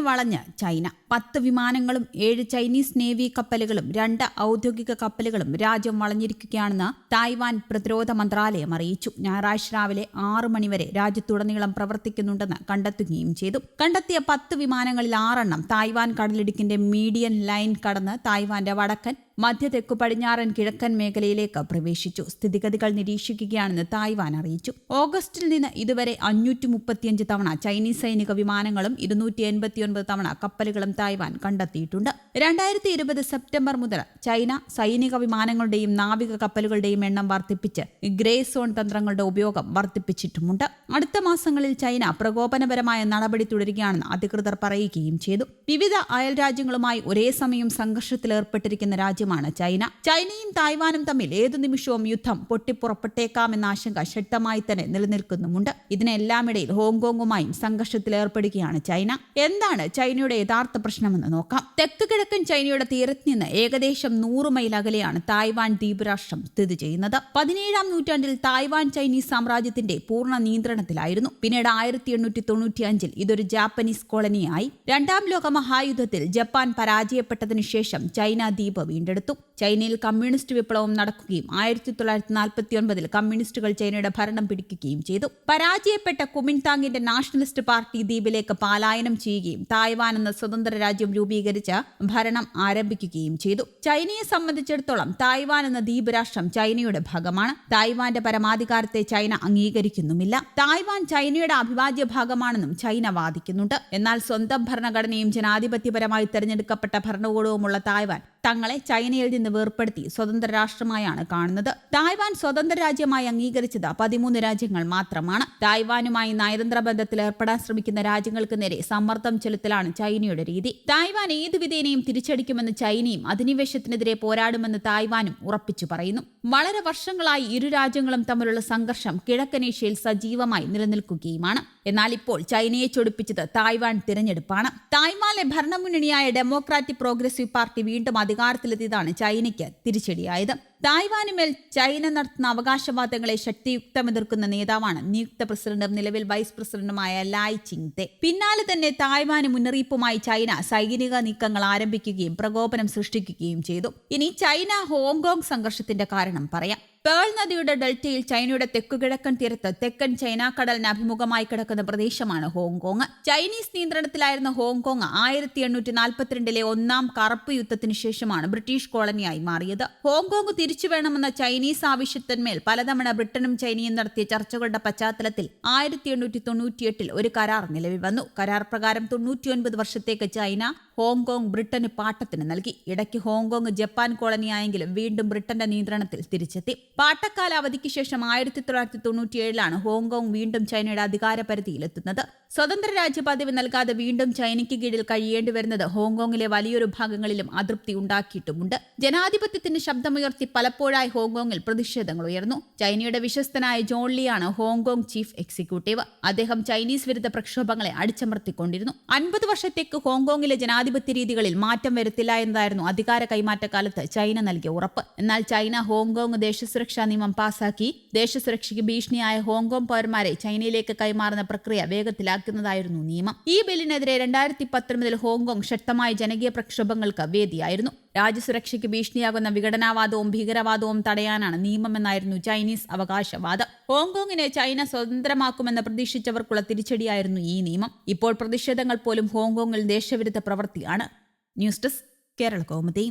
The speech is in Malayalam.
വളഞ്ഞ് ചൈന. പത്ത് വിമാനങ്ങളും ഏഴ് ചൈനീസ് നേവി കപ്പലുകളും രണ്ട് ഔദ്യോഗിക കപ്പലുകളും രാജ്യം വളഞ്ഞിരിക്കുകയാണെന്ന് തായ്വാൻ പ്രതിരോധ മന്ത്രാലയം അറിയിച്ചു. ഞായറാഴ്ച രാവിലെ ആറ് മണിവരെ രാജ്യത്തുടനീളം പ്രവർത്തിക്കുന്നുണ്ടെന്ന് കണ്ടെത്തുകയും ചെയ്തു. കണ്ടെത്തിയ പത്ത് വിമാനങ്ങളിൽ ആറെണ്ണം തായ്വാൻ കടലിടുക്കിന്റെ മീഡിയൻ ലൈൻ കടന്ന് തായ്വാന്റെ വടക്കൻ മധ്യ തെക്കു പടിഞ്ഞാറൻ കിഴക്കൻ മേഖലയിലേക്ക് പ്രവേശിച്ചു. സ്ഥിതിഗതികൾ നിരീക്ഷിക്കുകയാണെന്ന് തായ്വാൻ അറിയിച്ചു. ഓഗസ്റ്റിൽ നിന്ന് ഇതുവരെ അഞ്ഞൂറ്റി മുപ്പത്തിയഞ്ച് തവണ ചൈനീസ് സൈനിക വിമാനങ്ങളും ഇരുന്നൂറ്റി എൺപത്തിയൊൻപത് തവണ കപ്പലുകളും തായ്വാൻ കണ്ടെത്തിയിട്ടുണ്ട്. രണ്ടായിരത്തി ഇരുപത് സെപ്റ്റംബർ മുതൽ ചൈന സൈനിക വിമാനങ്ങളുടെയും നാവിക കപ്പലുകളുടെയും എണ്ണം വർദ്ധിപ്പിച്ച് ഗ്രേ സോൺ തന്ത്രങ്ങളുടെ ഉപയോഗം വർദ്ധിപ്പിച്ചിട്ടുമുണ്ട്. അടുത്ത മാസങ്ങളിൽ ചൈന പ്രകോപനപരമായ നടപടി തുടരുകയാണെന്ന് അധികൃതർ പറയുകയും ചെയ്തു. വിവിധ അയൽ രാജ്യങ്ങളുമായി ഒരേ സമയം സംഘർഷത്തിലേർപ്പെട്ടിരിക്കുന്ന രാജ്യമാണ് ചൈന. ചൈനയും തായ്വാനും തമ്മിൽ ഏതു നിമിഷവും യുദ്ധം പൊട്ടിപ്പുറപ്പെട്ടേക്കാമെന്ന ആശങ്ക ശക്തമായി തന്നെ നിലനിൽക്കുന്നുമുണ്ട്. ഇതിനെല്ലാമിടയിൽ ഹോങ്കോങ്ങുമായും സംഘർഷത്തിലേർപ്പെടുകയാണ് ചൈന. എന്താണ് ചൈനയുടെ യഥാർത്ഥ പ്രശ്നമെന്ന് നോക്കാം. തെക്ക് കിഴക്കൻ ചൈനയുടെ തീരത്ത് നിന്ന് ഏകദേശം നൂറ് മൈൽ അകലെയാണ് തായ്വാൻ ദ്വീപ് രാഷ്ട്രം സ്ഥിതി ചെയ്യുന്നത്. പതിനേഴാം നൂറ്റാണ്ടിൽ തായ്വാൻ ചൈനീസ് സാമ്രാജ്യത്തിന്റെ പൂർണ നിയന്ത്രണത്തിലായിരുന്നു. പിന്നീട് ആയിരത്തി എണ്ണൂറ്റി തൊണ്ണൂറ്റി അഞ്ചിൽ ഇതൊരു ജാപ്പനീസ് കോളനിയായി. രണ്ടാം ലോക മഹായുദ്ധത്തിൽ ജപ്പാൻ പരാജയപ്പെട്ടതിനു ശേഷം ചൈന ദ്വീപ് വീണ്ടെടുത്തു. ചൈനയിൽ കമ്മ്യൂണിസ്റ്റ് വിപ്ലവം നടക്കുകയും ആയിരത്തി തൊള്ളായിരത്തി നാൽപ്പത്തി ഒൻപതിൽ കമ്മ്യൂണിസ്റ്റുകൾ ചൈനയുടെ ഭരണം പിടിക്കുകയും ചെയ്തു. പരാജയപ്പെട്ട കുമിൻതാങ്ങിന്റെ നാഷണലിസ്റ്റ് പാർട്ടി ദ്വീപിലേക്ക് പലായനം ചെയ്യുകയും തായ്വാൻ എന്ന സ്വതന്ത്ര രാജ്യം രൂപീകരിച്ച് ഭരണം ആരംഭിക്കുകയും ചെയ്തു. ചൈനയെ സംബന്ധിച്ചിടത്തോളം തായ്വാൻ എന്ന ദ്വീപ് രാഷ്ട്രം ചൈനയുടെ ഭാഗമാണ്. തായ്വാന്റെ പരമാധികാരത്തെ ചൈന അംഗീകരിക്കുന്നുമില്ല. തായ്വാൻ ചൈനയുടെ അവിഭാജ്യ ഭാഗമാണെന്നും ചൈന വാദിക്കുന്നുണ്ട്. എന്നാൽ സ്വന്തം ഭരണഘടനയും ജനാധിപത്യപരമായി തെരഞ്ഞെടുക്കപ്പെട്ട ഭരണകൂടവുമുള്ള തായ്വാൻ തങ്ങളെ ചൈനയിൽ നിന്ന് വേർപ്പെടുത്തി സ്വതന്ത്ര രാഷ്ട്രമായാണ് കാണുന്നത്. തായ്വാൻ സ്വതന്ത്ര രാജ്യമായി അംഗീകരിച്ചത് പതിമൂന്ന് രാജ്യങ്ങൾ മാത്രമാണ്. തായ്വാനുമായി നയതന്ത്ര ബന്ധത്തിൽ ഏർപ്പെടാൻ ശ്രമിക്കുന്ന രാജ്യങ്ങൾക്ക് നേരെ സമ്മർദ്ദം ചെലുത്തലാണ് ചൈനയുടെ രീതി. തായ്വാൻ ഏതുവിധേനയും തിരിച്ചടിക്കുമെന്ന് ചൈനയും അധിനിവേശത്തിനെതിരെ പോരാടുമെന്ന് തായ്വാനും ഉറപ്പിച്ചു പറയുന്നു. വളരെ വർഷങ്ങളായി ഇരു രാജ്യങ്ങളും തമ്മിലുള്ള സംഘർഷം കിഴക്കനേഷ്യയിൽ സജീവമായി നിലനിൽക്കുകയുമാണ്. എന്നാൽ ഇപ്പോൾ ചൈനയെ ചൊടിപ്പിച്ചത് തായ്വാൻ തിരഞ്ഞെടുപ്പാണ്. തായ്വാനിലെ ഭരണമുന്നണിയായ ഡെമോക്രാറ്റിക് പ്രോഗ്രസീവ് പാർട്ടി വീണ്ടും അധികാരത്തിലെത്തിയതാണ് ചൈനയ്ക്ക് തിരിച്ചടിയായത്. തായ്വാനുമേൽ ചൈന നടത്തുന്ന അവകാശവാദങ്ങളെ ശക്തിയുക്തം എതിർക്കുന്ന നേതാവാണ് നിയുക്ത പ്രസിഡന്റും നിലവിൽ വൈസ് പ്രസിഡന്റുമായ ലായ് ചിങ് തെ പിന്നാലെ തന്നെ തായ്വാന് മുന്നറിയിപ്പുമായി ചൈന സൈനിക നീക്കങ്ങൾ ആരംഭിക്കുകയും പ്രകോപനം സൃഷ്ടിക്കുകയും ചെയ്തു. ഇനി ചൈന ഹോങ്കോങ് സംഘർഷത്തിന്റെ കാരണം പറയാം. പേൾ നദിയുടെ ഡെൽറ്റയിൽ ചൈനയുടെ തെക്കുകിഴക്കൻ തീരത്ത് തെക്കൻ ചൈന കടലിന് അഭിമുഖമായി കിടക്കുന്ന പ്രദേശമാണ് ഹോങ്കോങ്. ചൈനീസ് നിയന്ത്രണത്തിലായിരുന്ന ഹോങ്കോങ് ആയിരത്തി എണ്ണൂറ്റി നാൽപ്പത്തിരണ്ടിലെ ഒന്നാം കറുപ്പ് യുദ്ധത്തിന് ശേഷമാണ് ബ്രിട്ടീഷ് കോളനിയായി മാറിയത്. ഹോങ്കോങ് തിരിച്ചു വേണമെന്ന ചൈനീസ് ആവശ്യത്തിന്മേൽ പലതവണ ബ്രിട്ടനും ചൈനയും നടത്തിയ ചർച്ചകളുടെ പശ്ചാത്തലത്തിൽ ആയിരത്തി എണ്ണൂറ്റി തൊണ്ണൂറ്റിയെട്ടിൽ ഒരു കരാർ നിലവിൽ വന്നു. കരാർ പ്രകാരം തൊണ്ണൂറ്റിയൊൻപത് വർഷത്തേക്ക് ചൈന ഹോങ്കോങ് ബ്രിട്ടന് പാട്ടത്തിന് നൽകി. ഇടയ്ക്ക് ഹോങ്കോങ് ജപ്പാൻ കോളനിയായെങ്കിലും വീണ്ടും ബ്രിട്ടന്റെ നിയന്ത്രണത്തിൽ തിരിച്ചെത്തി. പാട്ടക്കാലാവധിക്ക് ശേഷം ആയിരത്തി തൊള്ളായിരത്തി തൊണ്ണൂറ്റിയേഴിലാണ് ഹോങ്കോങ് വീണ്ടും ചൈനയുടെ അധികാര പരിധിയിലെത്തുന്നത് സ്വതന്ത്ര രാജ്യപദവി നൽകാതെ വീണ്ടും ചൈനയ്ക്ക് കീഴിൽ കഴിയേണ്ടി വരുന്നത് ഹോങ്കോങ്ങിലെ വലിയൊരു ഭാഗങ്ങളിലും അതൃപ്തി ഉണ്ടാക്കിയിട്ടുമുണ്ട്. ജനാധിപത്യത്തിന് ശബ്ദമുയർത്തി പലപ്പോഴായി ഹോങ്കോങ്ങിൽ പ്രതിഷേധങ്ങൾ ഉയർന്നു. ചൈനയുടെ വിശ്വസ്തനായ ജോൺ ലിയാണ് ഹോങ്കോങ് ചീഫ് എക്സിക്യൂട്ടീവ്. അദ്ദേഹം ചൈനീസ് വിരുദ്ധ പ്രക്ഷോഭങ്ങളെ അടിച്ചമർത്തിക്കൊണ്ടിരുന്നു. അൻപത് വർഷത്തേക്ക് ഹോങ്കോങ്ങിലെ ജനാധിപത്യ രീതികളിൽ മാറ്റം വരുത്തില്ല എന്നതായിരുന്നു അധികാര കൈമാറ്റ കാലത്ത് ചൈന നൽകിയ ഉറപ്പ്. എന്നാൽ ചൈന ഹോങ്കോങ് ദേശസുരക്ഷാ നിയമം പാസാക്കി ദേശസുരക്ഷയ്ക്ക് ഭീഷണിയായ ഹോങ്കോങ് പൗരന്മാരെ ചൈനയിലേക്ക് കൈമാറുന്ന പ്രക്രിയ വേഗത്തിലാക്കുന്നതായിരുന്നു നിയമം. ഈ ബില്ലിനെതിരെ രണ്ടായിരത്തി പത്തൊൻപതിൽ ഹോങ്കോങ് ശക്തമായ ജനകീയ പ്രക്ഷോഭങ്ങൾക്ക് വേദിയായിരുന്നു. രാജ്യസുരക്ഷയ്ക്ക് ഭീഷണിയാകുന്ന വിഘടനാവാദവും ഭീകരവാദവും തടയാനാണ് നിയമമെന്നായിരുന്നു ചൈനീസ് അവകാശവാദം. ഹോങ്കോങ്ങിനെ ചൈന സ്വതന്ത്രമാക്കുമെന്ന് പ്രതീക്ഷിച്ചവർക്കുള്ള തിരിച്ചടിയായിരുന്നു ഈ നിയമം. ഇപ്പോൾ പ്രതിഷേധങ്ങൾ പോലും ഹോങ്കോങ്ങിൽ ദേശവിരുദ്ധ പ്രവൃത്തിയാണ്. News desk Kerala Kaumudi.